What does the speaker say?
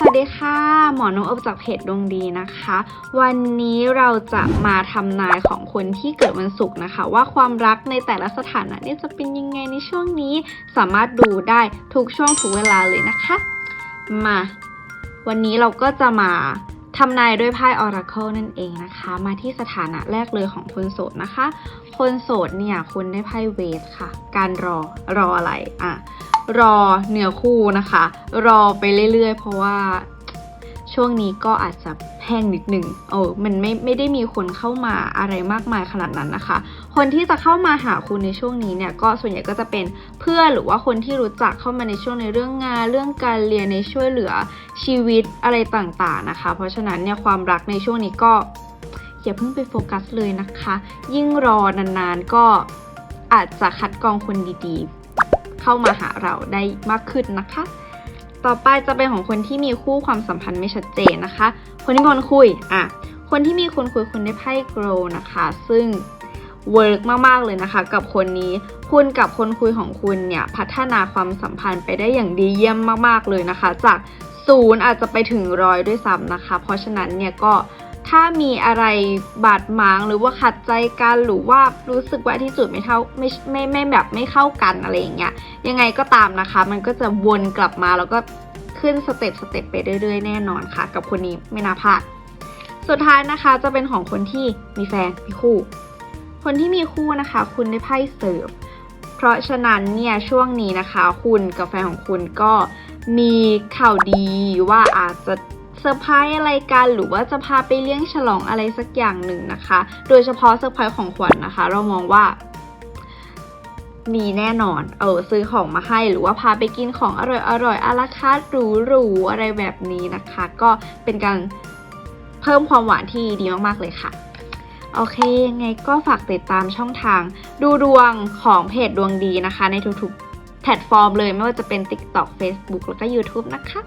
สวัสดีค่ะ หมอน้องเอิบจากเพจดวงดีนะคะ วันนี้เราจะมาทำนายของคนที่เกิดวันศุกร์นะคะ ว่าความรักในแต่ละสถานะนี่จะเป็นยังไงในช่วงนี้ สามารถดูได้ทุกช่วงทุกเวลาเลยนะคะ มา วันนี้เราก็จะมา ทำนายด้วยไพ่ออราเคิลนั่นเองนะคะ มาที่สถานะแรกเลยของคนโสดนะคะ คนโสดเนี่ยคุณได้ไพ่เวทค่ะ การรอรออะไรอะรอเนื้อคู่นะคะ รอไปเรื่อยๆ เพราะว่าช่วงนี้ก็อาจจะแห้งนิดหนึ่งเออมันไม่ไม่ได้มีคนเข้ามาอะไรมากมายขนาดนั้นนะคะ คนที่จะเข้ามาหาคุณในช่วงนี้เนี่ยก็ส่วนใหญ่ก็จะเป็นเพื่อนหรือว่าคนที่รู้จักเข้ามาในช่วงในเรื่องงาน เรื่องการเรียนในช่วยเหลือชีวิตอะไรต่างๆนะคะ เพราะฉะนั้นเนี่ยความรักในช่วงนี้ก็อย่าเพิ่งไปโฟกัสเลยนะคะ ยิ่งรอนานๆก็อาจจะคัดกรองคนดีๆ เข้ามาหาเราได้มากขึ้นนะคะ ต่อไปจะเป็นของคนที่มีคู่ความสัมพันธ์ไม่ชัดเจนนะคะ คนที่มีคนคุยอะคนที่มีคนคุยคุณได้ไพ่ grow นะคะ ซึ่ง เวิร์กมากๆเลยนะคะ กับคนนี้ คุณกับคนคุยของคุณเนี่ยพัฒนาความสัมพันธ์ไปได้อย่างดีเยี่ยมมากๆเลยนะคะ จากศูนย์อาจจะไปถึงร้อยด้วยซ้ำนะคะ เพราะฉะนั้นเนี่ยก็ถ้ามีอะไรบาดหมางหรือว่าขัดใจกันหรือว่ารู้สึกว่าที่จุดไม่เท่าไม่ไม่ไม่แบบไม่เข้ากันอะไรอย่างเงี้ยยังไงก็ตามนะคะ มันก็จะวนกลับมาแล้วก็ขึ้นสเต็ปสเต็ปไปเรื่อยๆแน่นอนค่ะ กับคนนี้ไม่น่าพลาดสุดท้ายนะคะจะเป็นของคนที่มีแฟนมีคู่ คนที่มีคู่นะคะ คุณได้ไพ่เสิร์ฟ เพราะฉะนั้นเนี่ยช่วงนี้นะคะ คุณกับแฟนของคุณก็มีข่าวดีว่าอาจจะเซอร์ไพรส์อะไรกันหรือว่าจะพาไปเลี้ยงฉลองอะไรสักอย่างหนึ่งนะคะ โดยเฉพาะเซอร์ไพรส์ของขวัญนะคะ เรามองว่า มีแน่นอน เออซื้อของมาให้หรือว่าพาไปกินของอร่อยอร่อยอาราคาร์หรูๆอะไรแบบนี้นะคะ ก็เป็นการเพิ่มความหวานที่ดีมากๆเลยค่ะ โอเคยังไงก็ฝากติดตามช่องทางดูดวงของเพจดวงดีนะคะ ในทุกๆ แพลตฟอร์มเลยไม่ว่าจะเป็น TikTok Facebook แล้วก็ YouTube นะคะ